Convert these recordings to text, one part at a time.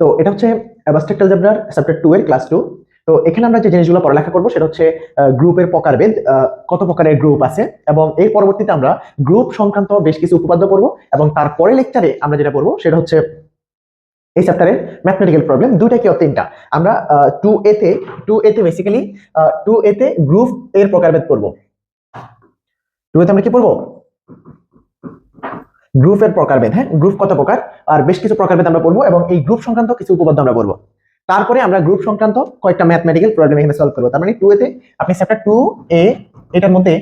তো এটা হচ্ছে অ্যাবাস্ট্রাক্ট অ্যালজেব্রার চ্যাপ্টার টু এর ক্লাস টু তো এখানে আমরা যে জিনিসগুলো পড়ালেখা করব, সেটা হচ্ছে গ্রুপের প্রকারভেদ কত প্রকারের গ্রুপ আছে। এবং এর পরবর্তীতে আমরা গ্রুপ সংক্রান্ত বেশ কিছু উপপাদ্য পড়ব এবং তারপরে লেকচারে আমরা যেটা পড়ব, সেটা হচ্ছে এই চ্যাপ্টারের ম্যাথমেটিক্যাল প্রবলেম দুইটা কি তিনটা? আমরা টু এতে টু এতে বেসিক্যালি টু এতে গ্রুপ এর প্রকারভেদ পড়ব। টু এতে আমরা কি পড়ব? গ্রুপের প্রকারভেদ হ্যাঁ? গ্রুপ কত প্রকার? আর বেশ কিছু প্রকারভেদ আমরা পড়ব এবং এই গ্রুপ সংক্রান্ত কিছু উপপাদ্য আমরা পড়ব। তারপরে আমরা গ্রুপ সংক্রান্ত কয়েকটা ম্যাথমেটিক্যাল প্রবলেম এখানে সলভ করব। তার মানে টু এতে আপনি চ্যাপ্টার টু এ এটার মধ্যে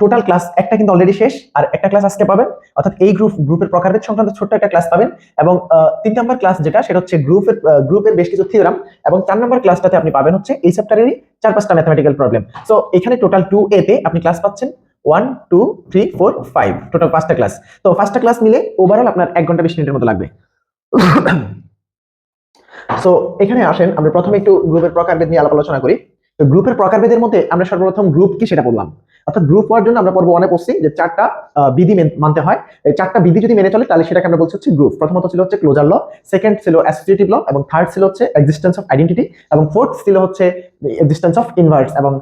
টোটাল ক্লাস একটা কিন্তু অলরেডি শেষ, আর একটা ক্লাস আজকে পাবেন। অর্থাৎ এই গ্রুপ গ্রুপের প্রকারভেদ সংক্রান্ত ছোট্ট একটা ক্লাস পাবেন এবং তিন নম্বর ক্লাস যেটা, সেটা হচ্ছে গ্রুপের গ্রুপের বেশ কিছু থিওরাম এবং চার নম্বর ক্লাসটাতে আপনি পাবেন হচ্ছে এই চ্যাপ্টারেরই চার পাঁচটা ম্যাথমেটিক্যাল প্রবলেম সো এখানে টোটাল টু এতে আপনি ক্লাস পাচ্ছেন। One two three four five total পাঁচটা ক্লাস তো পাঁচটা ক্লাস মিলে ওভারঅল আপনার এক ঘণ্টা বিশ মিনিটের মতো লাগবে। সো এখানে আসেন, আমরা প্রথমে একটু গ্রুপের প্রকারভেদ নিয়ে আলাপ আলোচনা করি। তো গ্রুপের প্রকারভেদের মধ্যে আমরা সর্বপ্রথম গ্রুপ কি সেটা বললাম। অর্থাৎ গ্রুপ হওয়ার জন্য আমরা পর্ব অনেক পড়ছি যে চারটা বিধি মানতে হয়। এই চারটা বিধি যদি মেনে চলে, তাহলে সেটাকে আমরা বলছি হচ্ছে গ্রুপ প্রথমত ছিল হচ্ছে ক্লোজার ল সেকেন্ড ছিল অ্যাসোসিয়েটিভ ল এবং থার্ড ছিল হচ্ছে এক্সিস্টেন্স অফ আইডেন্টিটি এবং ফোর্থ ছিল হচ্ছে এক্সিস্টেন্স অফ ইনভার্স এবং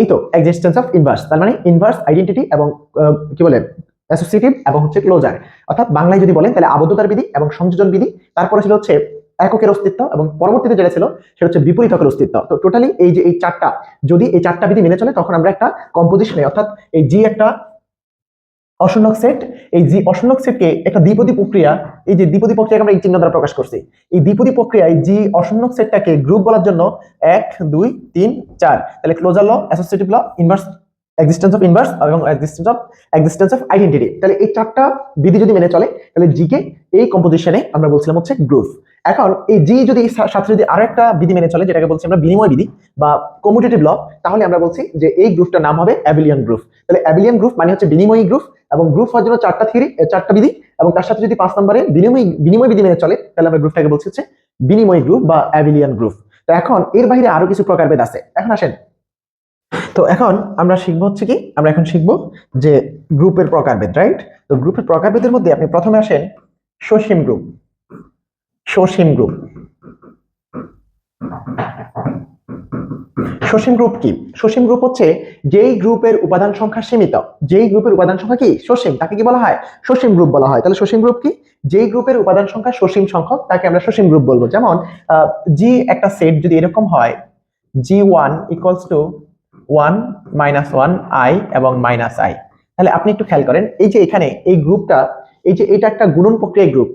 এই তো এক্সিস্টেন্স অফ ইনভার্স তার মানে ইনভার্স আইডেন্টিটি এবং কি বলে অ্যাসোসিয়েটিভ এবং হচ্ছে ক্লোজার অর্থাৎ বাংলায় যদি বলেন, তাহলে আবদ্ধতার বিধি এবং সংযোজন বিধি, তারপরে ছিল হচ্ছে এককের অস্তিত্ব এবং পরবর্তীতে যেটা ছিল, সেটা হচ্ছে বিপরীত বিপরীতকের অস্তিত্ব। তো টোটালি এই যে, এই চারটা, যদি এই চারটা বিধি মেনে চলে, তখন আমরা একটা কম্পোজিশনে অর্থাৎ এই জি একটা অশূন্যক সেট এই জি অশূন্যক সেটকে একটা দ্বিপদী প্রক্রিয়া, এই যে দ্বিপদী প্রক্রিয়াকে আমরা এই চিহ্ন দ্বারা প্রকাশ করছি। এই দ্বিপদী প্রক্রিয়ায় জি অশূন্যক সেটটাকে গ্রুপ বলার জন্য এক, দুই, তিন, চার। তাহলে closure law associative law inverse existence of inverse এবং existence of existence of identity তাহলে এই চারটা বিধি যদি মেনে চলে, তাহলে জি কে এই কম্পোজিশনে আমরা বলছিলাম হচ্ছে গ্রুপ এখন এই জি যদি সাথে যদি আরও একটা বিধি মেনে চলে, যেটাকে বলছি আমরা বিনিময় বিধি বা কমিউটেটিভ ল তাহলে আমরা বলছি যে এই গ্রুপটার নাম হবে অ্যাবিলিয়ন গ্রুপ তাহলে অ্যাবিলিয়ন গ্রুপ মানে হচ্ছে বিনিময়ী গ্রুপ এবং গ্রুপ হওয়ার জন্য চারটা থিওরি চারটা বিধি এবং তার সাথে যদি পাঁচ নম্বরে বিনিময় বিনিময় বিধি মেনে চলে, তাহলে আমরা গ্রুপটাকে বলছি হচ্ছে বিনিময় গ্রুপ বা অ্যাবিলিয়ন গ্রুপ তো এখন এর বাইরে আরও কিছু প্রকারভেদ আছে। এখন আসেন তো এখন আমরা শিখব হচ্ছে কি? আমরা এখন শিখব যে গ্রুপের প্রকারভেদ রাইট তো গ্রুপের প্রকারভেদের মধ্যে আপনি প্রথমে আসেন সসীম গ্রুপ। সসীম গ্রুপ। সসীম গ্রুপ কি? সসীম গ্রুপ হচ্ছে যেই গ্রুপের উপাদান সংখ্যা সীমিত, যেই গ্রুপের উপাদান সংখ্যা কি? সসীম, তাকে কি বলা হয়? সসীম গ্রুপ বলা হয়। তাহলে সসীম গ্রুপ কি? যেই গ্রুপের উপাদান সংখ্যা সসীম সংখ্যক, তাকে আমরা সসীম গ্রুপ বলব। যেমন জি একটা সেট যদি এরকম হয় G one equals to one minus one i এবং মাইনাস আই তাহলে আপনি একটু খেয়াল করেন, এই যে এখানে এই গ্রুপটা, এই যে এটা একটা গুণন প্রক্রিয়া গ্রুপ,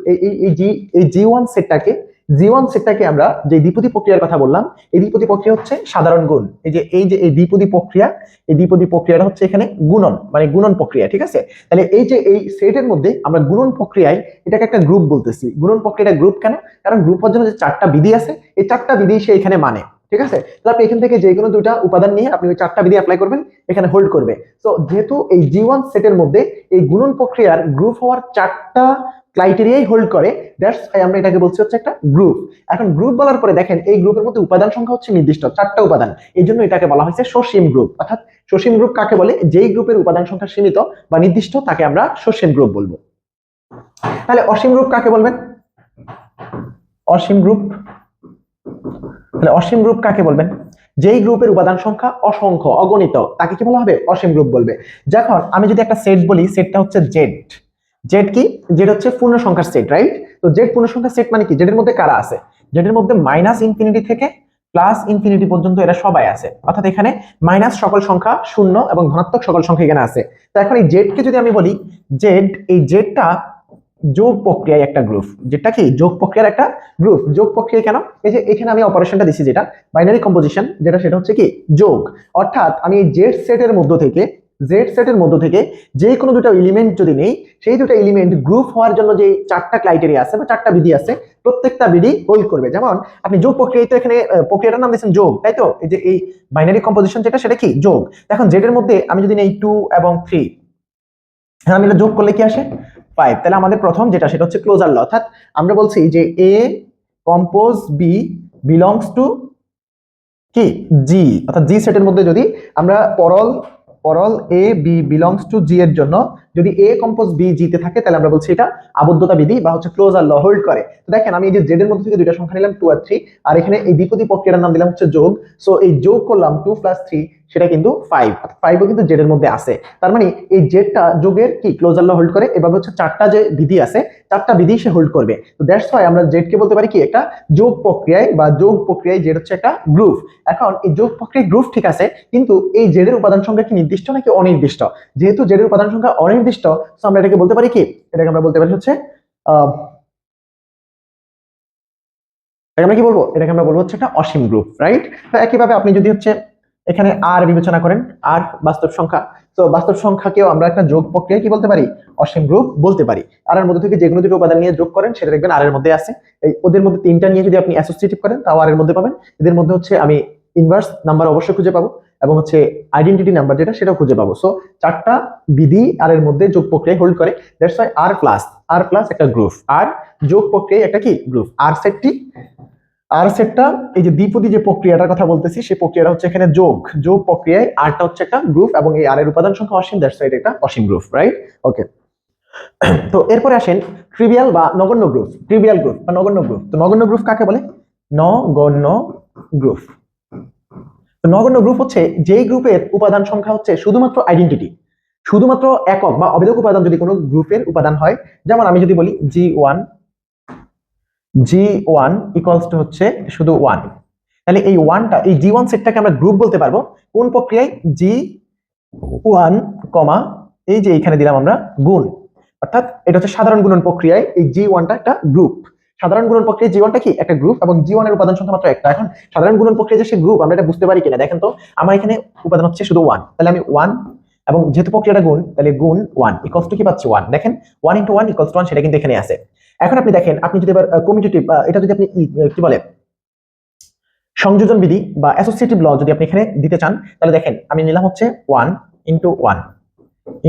এই জি এই জি ওয়ান সেটটাকে জি ওয়ান সেটটাকে আমরা যে দ্বিপদী প্রক্রিয়ার কথা বললাম, এই দ্বিপদী প্রক্রিয়া হচ্ছে সাধারণ গুণ। এই যে এই যে এই দ্বিপদী প্রক্রিয়া, এই দ্বিপদী প্রক্রিয়াটা হচ্ছে এখানে গুণন মানে গুণন প্রক্রিয়া, ঠিক আছে? তাহলে এই যে এই সেটের মধ্যে আমরা গুণন প্রক্রিয়ায় এটাকে একটা গ্রুপ বলতেছি। গুণন প্রক্রিয়াটা গ্রুপ কেন? কারণ গ্রুপ হওয়ার জন্য যে চারটা বিধি আছে, এই চারটা বিধি সে এখানে মানে। ঠিক আছে? তাহলে আপনি এখান থেকে যে কোনো দুইটা উপাদান নিয়ে আপনি ওই চারটা বিধি অ্যাপ্লাই করবেন, এখানে হোল্ড করবে। তো যেহেতু এই জি ওয়ান সেটের মধ্যে এই গুণন প্রক্রিয়ার গ্রুপ হওয়ার চারটা ক্রাইটেরিয়াই হোল্ড করে দ্যাটস ওয়াই আমরা এটাকে বলছি হচ্ছে একটা গ্রুপ এখন গ্রুপ বলার পরে দেখেন, এই গ্রুপের মধ্যে উপাদান সংখ্যা হচ্ছে নির্দিষ্ট, চারটা উপাদান। এই জন্য এটাকে বলা হয়েছে সসীম গ্রুপ অর্থাৎ সসীম গ্রুপ কাকে বলে? যেই গ্রুপের উপাদান সংখ্যা সীমিত বা নির্দিষ্ট, তাকে আমরা সসীম গ্রুপ বলব। তাহলে অসীম গ্রুপ কাকে বলবেন? অসীম গ্রুপ তাহলে অসীম গ্রুপ কাকে বলবেন? যেই গ্রুপের উপাদান সংখ্যা অসংখ্য, অগণিত, তাকে কি বলা হবে? অসীম গ্রুপ বলবে। যখন আমি যদি একটা সেট বলি সেটটা হচ্ছে জেড জেড কি? জেড হচ্ছে পূর্ণ সংখ্যার সেট রাইট তো জেড পূর্ণ সংখ্যার সেট মানে কি? জেডের মধ্যে কারা আছে? জেডের মধ্যে মাইনাস ইনফিনিটি থেকে প্লাস ইনফিনিটি পর্যন্ত এরা সবাই আছে। অর্থাৎ এখানে মাইনাস সকল সংখ্যা শূন্য এবং ধনাত্মক সকল সংখ্যা এখানে আছে। তো এখন এই জেডকে যদি আমি বলি জেড এই জেডটা যোগ প্রক্রিয়ায় একটা গ্রুপ যেটা কি? যোগ প্রক্রিয়ার একটা গ্রুপ যোগ প্রক্রিয়া কেন? এই যে এখানে আমি অপারেশনটা দিছি যেটা বাইনারি কম্পোজিশন যেটা সেটা হচ্ছে কি? যোগ। অর্থাৎ আমি জেড সেটের মধ্য থেকে জেড সেটের মধ্য থেকে যে কোনো দুটো এলিমেন্ট যদি নেই, সেই দুটো এলিমেন্ট গ্রুপ হওয়ার জন্য যে চারটা ক্রাইটেরিয়া আছে বা চারটা বিধি আছে, প্রত্যেকটা বিধি হোল্ড করবে। যেমন, আপনি যোগ প্রক্রিয়ায় তো এখানে প্রক্রিয়াটার নাম দিয়েছেন যোগ, তাই তো? এই যে এই বাইনারি কম্পোজিশন যেটা, সেটা কি? যোগ। এখন জেড এর মধ্যে আমি যদি নেই টু এবং থ্রি হ্যাঁ আমি এটা যোগ করলে কি আসে? ফাইভ তাহলে আমাদের প্রথম যেটা, সেটা হচ্ছে ক্লোজার ল অর্থাৎ আমরা বলছি যে A compose B belongs to কি জি অর্থাৎ জি সেটের মধ্যে যদি আমরা পরল পরল A B belongs to G এর জন্য যদি এ কম্পোজ বি জিতে থাকে, তাহলে আমরা বলছি এটা আবদ্ধতা বিধি বা হচ্ছে ক্লোজার ল হোল্ড করে। তো দেখেন, আমি এই যে জেড এর মধ্যে থেকে দুইটা সংখ্যা নিলাম টু আর থ্রি আর এখানে এই দ্বিপদী প্রক্রিয়ার নাম দিলাম হচ্ছে যোগ। সো এই যোগ করলাম টু প্লাস থ্রি সেটা কিন্তু ফাইভ ফাইভও কিন্তু জেড এর মধ্যে আছে। তার মানে এই জেডটা যোগের কি? ক্লোজার ল হোল্ড করে। এভাবে হচ্ছে চারটা যে বিধি আছে, চারটা বিধি সে হোল্ড করবে। তো দ্যাটস ওয়াই আমরা জেড কে বলতে পারি কি? একটা যোগ প্রক্রিয়ায় বা যোগ প্রক্রিয়ায় জেড হচ্ছে একটা গ্রুপ এখন এই যোগ প্রক্রিয়ায় গ্রুপ ঠিক আছে, কিন্তু এই জেড এর উপাদান সংখ্যা কি নির্দিষ্ট নাকি অনির্দিষ্ট? যেহেতু জেড এর উপাদান সংখ্যা অনির্দিষ্ট তো আমরা এটাকে বলতে পারি কি? এটাকে আমরা বলতে পারি হচ্ছে এটাকে আমরা কি বলব? এটাকে আমরা বলব হচ্ছে একটা অসীম গ্রুপ রাইট তো একইভাবে আপনি যদি হচ্ছে এখানে আর বিবেচনা করেন আর বাস্তব সংখ্যা, তো বাস্তব সংখ্যাকেও আমরা একটা যোগ প্রক্রিয়া কি বলতে পারি? অসীম গ্রুপ বলতে পারি। আর এর মধ্যে থেকে যে কোনো দুটো উপাদান নিয়ে যোগ করেন, সেটা দেখবেন আর এর মধ্যে আছে। এই ওদের মধ্যে তিনটা নিয়ে যদি আপনি অ্যাসোসিয়েটিভ করেন, তাও আর এর মধ্যে পাবেন। এদের মধ্যে হচ্ছে আমি ইনভার্স নাম্বার অবশ্যই খুঁজে পাবো এবং হচ্ছে আইডেন্টিটি নাম্বার যেটা, সেটাও খুঁজে পাবো। সো চারটা বিধি আর এর মধ্যে যোগ প্রক্রিয়া হোল্ড করে। That's why R plus R plus একটা গ্রুপ আর যোগ প্রক্রিয়া একটা কি? গ্রুপ আর সেটটি আর সেটটা এই যে দ্বিপদী যে প্রক্রিয়াটার কথা বলতেছি, সেই প্রক্রিয়াটা হচ্ছে এখানে যোগ। যোগ প্রক্রিয়ায় আরটা হচ্ছে একটা গ্রুপ এবং এই আর এর উপাদান সংখ্যা অসীম দ্যাটস ওয়াই এটা অসীম গ্রুপ রাইট ওকে তো এরপরে আসেন ট্রিভিয়াল বা নগণ্য গ্রুপ ট্রিভিয়াল গ্রুপ বা নগণ্য গ্রুপ তো নগণ্য গ্রুপ কাকে বলে? নগণ্য গ্রুপ তো নগণ্য গ্রুপ হচ্ছে, যেই গ্রুপের উপাদান সংখ্যা হচ্ছে শুধুমাত্র আইডেন্টিটি শুধুমাত্র একক বা অবেদক উপাদান যদি কোনো গ্রুপের উপাদান হয়, যেমন আমি যদি বলি G one G one equals to হচ্ছে শুধু ওয়ান তাহলে এই ওয়ানটা এই জি ওয়ান সেটটাকে আমরা গ্রুপ বলতে পারব। কোন প্রক্রিয়ায়? জি ওয়ান কমা, এই যে এখানে দিলাম আমরা গুণ। অর্থাৎ এটা হচ্ছে সাধারণ গুণন প্রক্রিয়ায় এই জি ওয়ানটা একটা গ্রুপ সাধারণ গুণন প্রক্রিয়া জি ওয়ানটা কি? একটা গ্রুপ এবং জি ওয়ানের উপাদান সংখ্যা মাত্র একটা। এখন সাধারণ গুণন প্রক্রিয়া যে সে গ্রুপ আমরা এটা বুঝতে পারি কিনা? দেখেন তো, আমার এখানে উপাদান হচ্ছে শুধু ওয়ান তাহলে আমি ওয়ান এবং যেহেতু প্রক্রিয়াটা গুণ, তাহলে গুণ ওয়ান ইকলস টু কি পাচ্ছি ওয়ান দেখেন one into one equals to one সেটা কিন্তু এখানে আছে। এখন আপনি দেখেন, আপনি যদি এবার কমিউনিটিভ এটা যদি আপনি কি বলে? সংযোজন বিধি বা অ্যাসোসিয়েটিভ ল যদি আপনি এখানে দিতে চান, তাহলে দেখেন, আমি নিলাম হচ্ছে one into one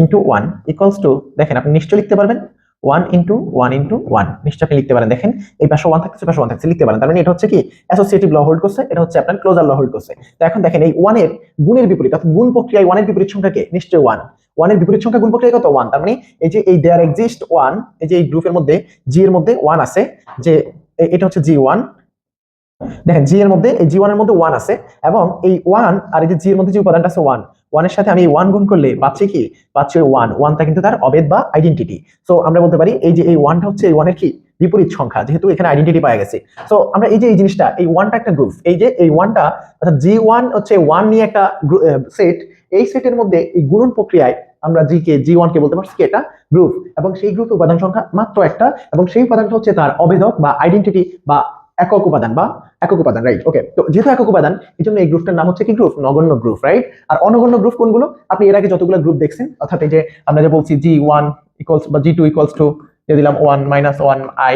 into one equals to দেখেন, আপনি নিশ্চয় লিখতে পারবেন। One into one into one. নিশ্চয় আপনি লিখতে পারেন। দেখেন, এই পাশে ওয়ান থাকছে পাশে ওয়ান থাকছে লিখতে পারেন। তার মানে এটা হচ্ছে কি? অ্যাসোসিয়েটিভ ল হোল্ড করছে, এটা হচ্ছে আপনার ক্লোজার ল হোল্ড করছে। তো এখন দেখেন, এই ওয়ানের গুণের বিপরীত, অর্থাৎ গুণ প্রক্রিয়ায় ওয়ানের বিপরীত সংখ্যাকে নিশ্চয় ওয়ান ওয়ানের বিপরীত সংখ্যা গুণ প্রক্রিয়া কত? ওয়ান তার মানে এই যে এই দেয়ার এক্সিস্ট ওয়ান এই যে এই গ্রুপের মধ্যে জি এর মধ্যে ওয়ান আছে, যে এটা হচ্ছে জি ওয়ান দেখেন জি এর মধ্যে এই জি ওয়ানের মধ্যে ওয়ান আছে, এবং এই ওয়ান আর এই যে জি এর মধ্যে যে উপাদানটা আছে ওয়ান ওয়ানের সাথে আমি ওয়ান গুণ করলে পাচ্ছি কি? পাচ্ছি ওয়ান ওয়ানটা কিন্তু তার অবেদ বা আইডেন্টিটি সো আমরা বলতে পারি এই যে এই ওয়ানটা হচ্ছে এই ওয়ানের কি? বিপরীত সংখ্যা, যেহেতু এখানে আইডেন্টিটি পাওয়া গেছে। সো আমরা এই যে এই জিনিসটা, এই ওয়ানটা একটা গ্রুপ এই যে এই ওয়ানটা অর্থাৎ জি ওয়ান হচ্ছে ওয়ান নিয়ে একটা সেট এই সেটের মধ্যে এই গুণন প্রক্রিয়ায় আমরা জি কে জি ওয়ান কে বলতে পারছি এটা গ্রুপ এবং সেই গ্রুপের উপাদান সংখ্যা মাত্র একটা, এবং সেই উপাদানটা হচ্ছে তার অবেদক বা আইডেন্টিটি বা একক উপাদান বা একক উপাদান রাইট ওকে তো যেহেতু একক উপাদান এই জন্য এই গ্রুপটার নাম হচ্ছে কি গ্রুপ নগণ্য গ্রুপ রাইট আর অনগণ্য গ্রুপ কোনগুলো? আপনি এর আগে যতগুলো গ্রুপ দেখছেন, অর্থাৎ এই যে আমরা যে বলছি জি ওয়ান ইকুয়ালস বা জি টু ইকুয়ালস টু দিয়ে দিলাম one minus one i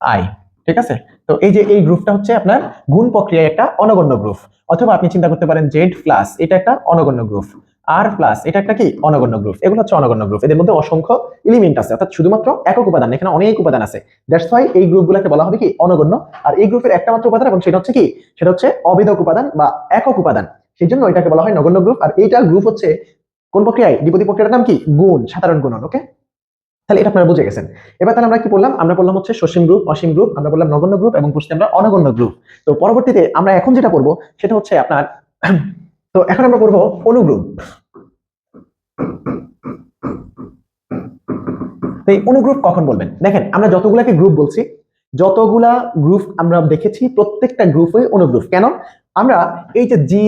i ঠিক আছে? তো এই যে এই গ্রুপটা হচ্ছে আপনার গুণ প্রক্রিয়ায় একটা অনগণ্য গ্রুপ অথবা আপনি চিন্তা করতে পারেন জেড প্লাস এটা একটা অনগণ্য গ্রুপ আর প্লাস এটা একটা কি? অনগণ্য গ্রুপ। এগুলো হচ্ছে অনগণ্য গ্রুপ। এদের মধ্যে অসংখ্য এলিমেন্ট আছে, অর্থাৎ শুধুমাত্র একক উপাদান, এখানে অনেক উপাদান আছে। দ্যাটস ওয়াই এই গ্রুপগুলোকে বলা হবে কি? অনগণ্য। আর এই গ্রুপের একটা মাত্র উপাদান, এবং সেটা হচ্ছে কি? সেটা হচ্ছে অবেদক উপাদান বা একক উপাদান। সেই জন্য এটাকে বলা হয় নগণ্য গ্রুপ। আর এইটা গ্রুপ হচ্ছে কোন প্রক্রিয়ায়? দ্বিপদী প্রক্রিয়ার নাম কি? গুণ, সাধারণ গুণন ওকে তাহলে এটা আপনারা বুঝে গেছেন। এবার তাহলে আমরা কি বললাম আমরা বললাম হচ্ছে সসীম গ্রুপ, অসীম গ্রুপ, আমরা বললাম নগণ্য গ্রুপ, এবং বুঝতে আমরা অনগণ্য গ্রুপ। তো পরবর্তীতে আমরা এখন যেটা করব সেটা হচ্ছে আপনার তো এখন আমরা করব অনুগ্রুপ এই অনুগ্রুপ কখন বলবেন? দেখেন, আমরা যতগুলাকে গ্রুপ বলছি, যতগুলা গ্রুপ আমরা দেখেছি, প্রত্যেকটা গ্রুপই অনুগ্রুপ কেন? আমরা এই যে জি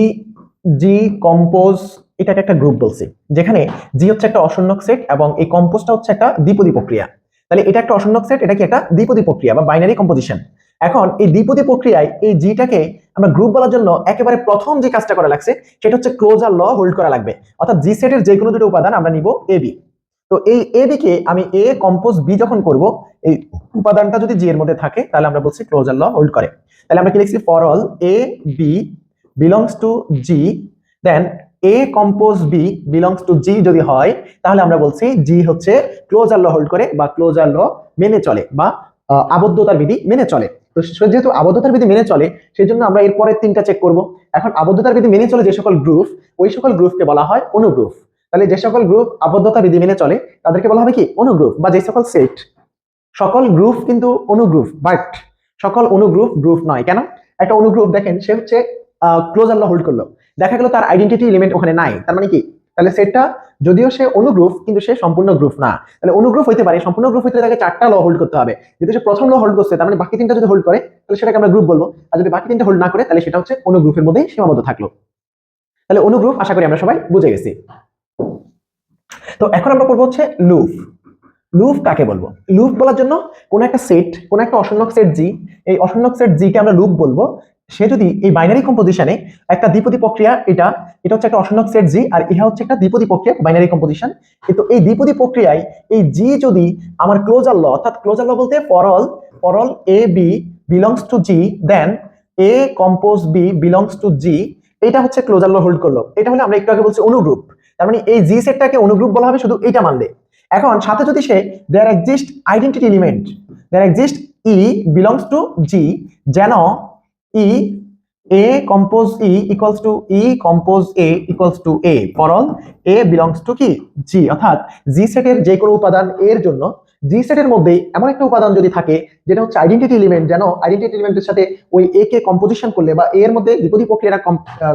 জি কম্পোজ এটাকে একটা গ্রুপ বলছি, যেখানে জি হচ্ছে একটা অসন্নক সেট এবং এই কম্পোজটা হচ্ছে একটা দ্বিপদী প্রক্রিয়া। তাহলে এটা একটা অসম্যক সেট এটা কি একটা দ্বিপদী প্রক্রিয়া বা বাইনারি কম্পোজিশন এখন এই দ্বিপদী প্রক্রিয়ায় এই জিটাকে আমরা গ্রুপ বলার জন্য একেবারে প্রথম যে কাজটা করা লাগছে, সেটা হচ্ছে ক্লোজার ল হোল্ড করা লাগবে। অর্থাৎ জি সেটের যে কোনো দুটো উপাদান আমরা নিব এ বি তো এই এ বি কে আমি এ কম্পোজ বি যখন করব, এই উপাদানটা যদি জি এর মধ্যে থাকে, তাহলে আমরা বলছি ক্লোজার ল হোল্ড করে। তাহলে আমরা কি লিখছি? For all A B belongs to G then A compose B belongs to G যদি হয়, তাহলে আমরা বলছি জি হচ্ছে ক্লোজার ল হোল্ড করে বা ক্লোজার ল মেনে চলে বা আবদ্ধতার বিধি মেনে চলে। তো যেহেতু আবদ্ধতার বিধি মেনে চলে সেই জন্য আমরা এর পরের তিনটা চেক করব। এখন আবদ্ধতার বিধি মেনে চলে যে সকল গ্রুপ ওই সকল গ্রুপকে বলা হয় অনুগ্রুপ। তাহলে যে সকল গ্রুপ আবদ্ধতা বিধি মেনে চলে, তাদেরকে বলা হবে কি? অনুগ্রুপ বা যে সকল সেট সকল গ্রুপ কিন্তু অনুগ্রুপ বাট সকল অনুগ্রুপ গ্রুপ নয়। কেন? একটা অনুগ্রুপ দেখেন, সে হচ্ছে ক্লোজার ল হোল্ড করল। দেখা গেল তার আইডেন্টিটি এলিমেন্ট ওখানে নাই। তার মানে কি? তাহলে সেটটা যদিও সে অনুগ্রুপ কিন্তু সে সম্পূর্ণ গ্রুপ না। তাহলে অনুগ্রুপ হইতে পারে, সম্পূর্ণ গ্রুপ হইতে তাকে চারটা ল হোল্ড করতে হবে। যদি সে প্রথম ল হোল্ড করছে, তার মানে বাকি তিনটা যদি হোল্ড করে, তাহলে সেটাকে আমরা গ্রুপ বলব। আর যদি বাকি তিনটা হোল্ড না করে, তাহলে সেটা হচ্ছে অনুগ্রুপের মধ্যেই সীমাবদ্ধ থাকল। তাহলে অনুগ্রুপ আশা করি আমরা সবাই বুঝে গেছি। তো এখন আমরা পড়ব হচ্ছে লুপ লুপ কাকে বলব? লুপ বলার জন্য কোন একটা সেট কোন একটা অসংখ্য সেট জি এই অসংখ্য সেট জি কে আমরা লুপ বলব। সে যদি এই বাইনারি কম্পোজিশনে একটা দ্বিপদী প্রক্রিয়া, এটা এটা হচ্ছে একটা অসংখ্য সেট জি আর ইহা হচ্ছে একটা দ্বিপদী প্রক্রিয়া বাইনারি কম্পোজিশন কিন্তু এই দ্বিপদী প্রক্রিয়ায় এই জি যদি আমার ক্লোজার ল অর্থাৎ ক্লোজার ল বলতে for all for all A B belongs to G then A compose B belongs to G এটা হচ্ছে ক্লোজার ল হোল্ড করল। এটা হলে আমরা একটু আগে বলছি অনুগ্রুপ তার মানে এই জি সেটটাকে অনুগ্রুপ বলা হবে, শুধু এটা মানলে। এখন সাথে যদি সে there exist identity element there exist E belongs to G যেন E A compose E equals to E compose A equals to A for all A belongs to কি? জি অর্থাৎ জি সেটের যে কোনো উপাদান এর জন্য জি সেটের মধ্যে এমন একটা উপাদান যদি থাকে, যেটা হচ্ছে আইডেন্টিটি এলিমেন্ট যেন আইডেন্টিটি এলিমেন্টের সাথে ওই এ কে কম্পোজিশন করলে বা এর মধ্যে দ্বিপদী প্রক্রিয়াটা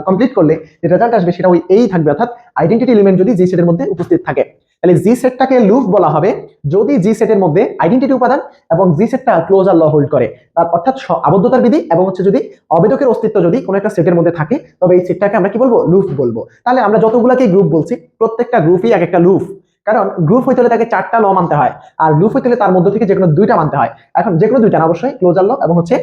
কমপ্লিট করলে যে রেজাল্ট আসবে সেটা ওই এই থাকবে, অর্থাৎ আইডেন্টিটি এলিমেন্ট যদি জি সেটের মধ্যে উপস্থিত থাকে। তাহলে জি সেটটাকে লুপ বলা হবে যদি জি সেটের মধ্যে আইডেন্টিটি উপাদান এবং জি সেটটা ক্লোজার ল হোল্ড করে। তার অর্থাৎ আবদ্ধতার বিধি এবং হচ্ছে যদি অবেদকের অস্তিত্ব যদি কোনো একটা সেটের মধ্যে থাকে, তবে এই সেটটাকে আমরা কি বলব? লুফ বলব। তাহলে আমরা যতগুলাকে গ্রুপ বলছি, প্রত্যেকটা গ্রুপই এক একটা লুফ কারণ গ্রুপ হইতে হলে তাকে চারটা ল মানতে হয়, আর লুপ হইতে হলে তার মধ্যে থেকে যে কোনো দুইটা মানতে হয়। এখন যে কোনো দুইটা অবশ্যই ক্লোজার ল এবং হচ্ছে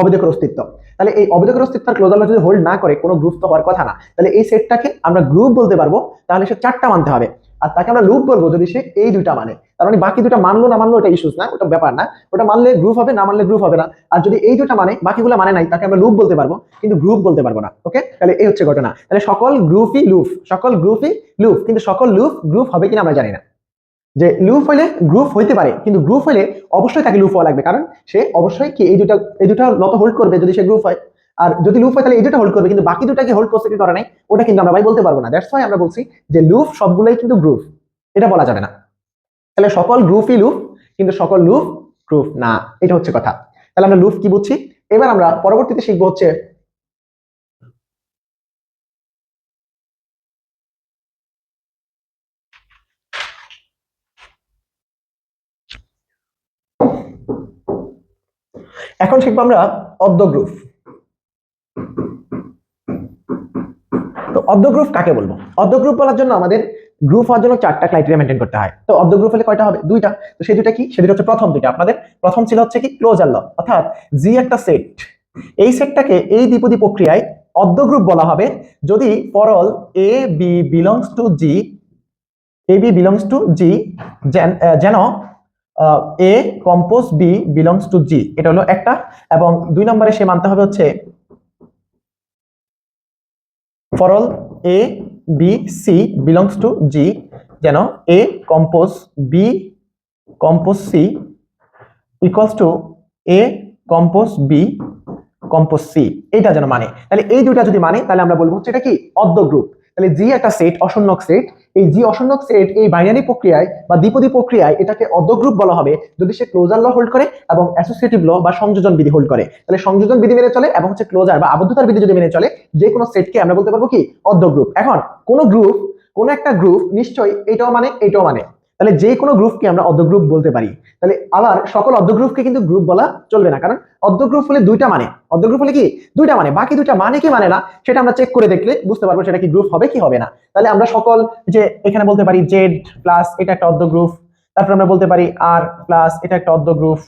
অবেদকের অস্তিত্ব। তাহলে এই অবেদকের অস্তিত্ব আর ক্লোজার ল যদি হোল্ড না করে, কোনো গ্রুপ তো হওয়ার কথা না। তাহলে এই সেটটাকে আমরা গ্রুপ বলতে পারব, তাহলে সে চারটা মানতে হবে। আর তাকে আমরা লুপ বলব যদি সে এই দুইটা মানে। তার মানে বাকি দুটা মানলো না মানলো, ওটা ইস্যুস না, ওটা ব্যাপার না। ওটা মানলে গ্রুপ হবে, না মানলে গ্রুপ হবে না। আর যদি এই দুটা মানে বাকিগুলো মানে নাই, তাকে আমরা লুপ বলতে পারব, কিন্তু গ্রুপ বলতে পারব না ওকে তাহলে এই হচ্ছে ঘটনা। তাহলে সকল গ্রুপই লুপ সকল গ্রুপই লুপ কিন্তু সকল লুপ গ্রুপ হবে কিনা আমরা জানি না। যে লুপ হইলে গ্রুপ হইতে পারে, কিন্তু গ্রুপ হইলে অবশ্যই তাকে লুপ হওয়া লাগবে। কারণ সে অবশ্যই কি এই দুটা এই দুটা লত হোল্ড করবে যদি সে গ্রুপ হয়। আর যদি লুপ হয় তাহলে এই দুটা হোল্ড করবে, কিন্তু বাকি দুটাকে হোল্ড করছে কি করে নাই, ওটা কিন্তু আমরা ভাই বলতে পারব না। দ্যাটস ওয়াই আমরা বলছি যে লুপ সবগুলোই কিন্তু গ্রুপ এটা বলা যাবে না। তাহলে সকল গ্রুপই লুপ কিন্তু সকল লুপ গ্রুপ না। এটা হচ্ছে কথা। তাহলে আমরা লুপ কি বুঝছি? এবার আমরা পরবর্তীতে শিখব হচ্ছে এখন শিখব আমরা অর্ধ গ্রুপ তো অর্ধ গ্রুপ কাকে বলব? অর্ধ গ্রুপ বলার জন্য আমাদের গ্রুপ হওয়ার জন্য চারটা ক্রাইটেরিয়া মেনটেন করতে হয়। তো অর্ধ গ্রুপ হলে কয়টা হবে? দুইটা। তো সেই দুইটা কি? সেটা হচ্ছে প্রথম দুইটা। আপনাদের প্রথম ছিল হচ্ছে কি? ক্লোজার ল অর্থাৎ জি একটা সেট এই সেটটাকে এই দ্বিপদী প্রক্রিয়ায় অর্ধ গ্রুপ বলা হবে। যদি for all A B belongs to G A B belongs to G যেন A compose B belongs to G এটা হলো একটা। এবং দুই নম্বরে সে মানতে হবে হচ্ছে for all A B C belongs to G যেন A compose B compose C equals to A compose B compose C এইটা যেন মানে। তাহলে এই দুইটা যদি মানে তাহলে আমরা বলব হচ্ছে এটা কি? অদ্য গ্রুপ তাহলে জি একটা সেট অশূন্যক সেট এই জি অসন্নক সেট এই বাইনারি প্রক্রিয়ায় বা দ্বিপদী প্রক্রিয়ায় এটাকে অর্ধ গ্রুপ বলা হবে। যদি সে ক্লোজার ল হোল্ড করে এবং অ্যাসোসিয়েটিভ ল বা সংযোজন বিধি হোল্ড করে, তাহলে সংযোজন বিধি মেনে চলে এবং হচ্ছে ক্লোজার বা আবদ্ধতার বিধি যদি মেনে চলে, যে কোনো সেটকে আমরা বলতে পারব কি? অর্ধ গ্রুপ এখন কোন গ্রুপ কোন একটা গ্রুপ নিশ্চয়ই এটাও মানে এটাও মানে। তাহলে যে কোনো গ্রুপকে আমরা অর্ধ গ্রুপ বলতে পারি। তাহলে আবার সকল অর্ধ গ্রুপকে কিন্তু গ্রুপ বলা চলবে না। কারণ অর্ধ গ্রুপ হলে দুইটা মানে। অর্ধ গ্রুপ হলে কি? দুইটা মানে। বাকি দুইটা মানে কি মানে না, সেটা আমরা চেক করে দেখলে বুঝতে পারব সেটা কি গ্রুপ হবে কি হবে না। তাহলে আমরা সকল যে এখানে বলতে পারি জেড প্লাস এটা একটা অর্ধ গ্রুপ, তারপর আমরা বলতে পারি আর প্লাস এটা একটা অর্ধ গ্রুপ।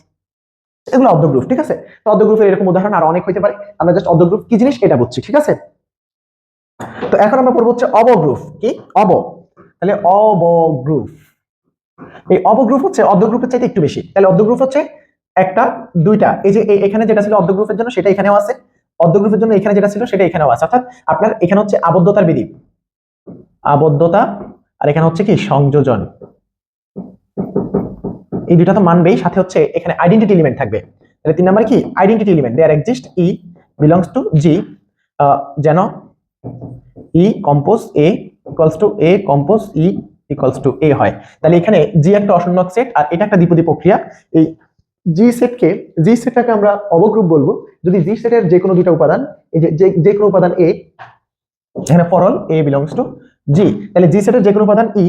এগুলো অর্ধ গ্রুপ, ঠিক আছে? তো অর্ধ গ্রুপের এরকম উদাহরণ আর অনেক হইতে পারে। আমরা জাস্ট অর্ধ গ্রুপ কি জিনিস এটা বুঝছি, ঠিক আছে? তো এখন আমরা পড়ব হচ্ছে অবগ্রুপ কি? অব। তাহলে অবগ্রুপ এই অবগ্রুপ হচ্ছে অর্ধ গ্রুপের চাইতে একটু বেশি। তাহলে অর্ধ গ্রুপ হচ্ছে একটা, দুইটা। এই যে এখানে যেটা ছিল অর্ধ গ্রুপের জন্য, সেটা এখানেও আছে। অর্ধগ্রুপের জন্য এখানে যেটা ছিল, সেটা এখানেও আছে। অর্থাৎ আপনার এখানে হচ্ছে আবদ্ধতার বিধি। আবদ্ধতা, আর এখানে হচ্ছে কি, সংযোজন। এই দুইটা তো মানবেই, সাথে হচ্ছে এখানে আইডেন্টিটি এলিমেন্ট থাকবে। তাহলে তিন নম্বরে কি? Identity element there exist E belongs to G যেন E compose A equals to A compose E equals to A হয়। তাহলে এখানে জি একটা অসংখ্যক সেট আর এটা একটা দ্বিপদী প্রক্রিয়া। এই জি সেটকে জি সেটটাকে আমরা অবগ্রুপ বলব। যদি জি সেটের যে কোনো দুটো উপাদান, এই যে যে- কোনো উপাদান এ এখানে ফরল এ বিলংস টু জি তাহলে জি সেটের যে কোনো উপাদান ই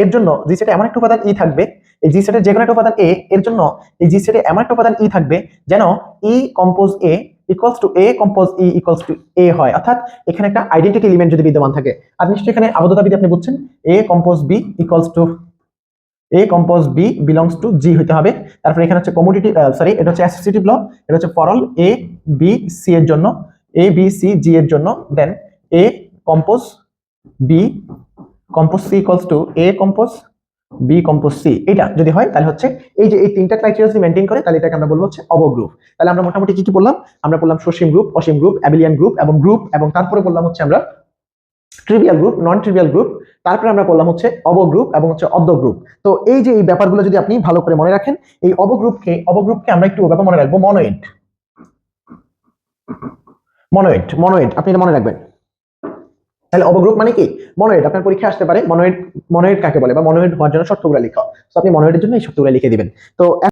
এর জন্য জি সেটে এমন একটা উপাদান ই থাকবে। এই জি সেটের যে কোনো একটা উপাদান এ এর জন্য এই জি সেটে এমন একটা উপাদান ই থাকবে যেন E compose A equals to A compose E equals to A হয়। অর্থাৎ এখানে একটা আইডেন্টিটি এলিমেন্ট যদি বিদ্যমান থাকে, আর নিশ্চয়ই এখানে আবদ্ধতা বিধি আপনি বুঝছেন? A compose B equals to A compose B belongs to G হইতে হবে। তারপরে এখানে হচ্ছে কমোডিটি সরি এটা হচ্ছে অ্যাসোসিয়েটিভ ল এটা হচ্ছে ফরল এ বি সি এর জন্য। এ বি সি জি এর জন্য। Then A compose B compose C equals to A compose B compose C এটা যদি হয়, তাহলে হচ্ছে এই যে এই তিনটা ক্রাইটেরিয়া যদি মেনটেন করে, তাহলে এটাকে আমরা বলব হচ্ছে অবগ্রুপ। তাহলে আমরা মোটামুটি কি কি বললাম? আমরা বললাম সসীম গ্রুপ অসীম গ্রুপ অ্যাবিলিয়ান গ্রুপ এবং গ্রুপ এবং তারপরে বললাম হচ্ছে আমরা trivial group non trivial group তারপরে আমরা বললাম হচ্ছে অবগ্রুপ এবং হচ্ছে অর্ধ গ্রুপ তো এই যে এই ব্যাপারগুলো যদি আপনি ভালো করে মনে রাখেন, এই অবগ্রুপকে অবগ্রুপকে আমরা একটু ব্যাপার মনে রাখব মনোয়েড মনোয়েড মনোয়েড আপনি এটা মনে রাখবেন। তাহলে অবগ্রুপ মানে কি? মনোয়েড, আপনার পরীক্ষা আসতে পারে, মনোয়েড মনোয়েড কাকে বলে? বা মনোয়েড হওয়ার জন্য শর্তগুলো লিখা তো আপনি মনোয়েডের জন্য এই শর্তগুলো লিখে দিবেন। তো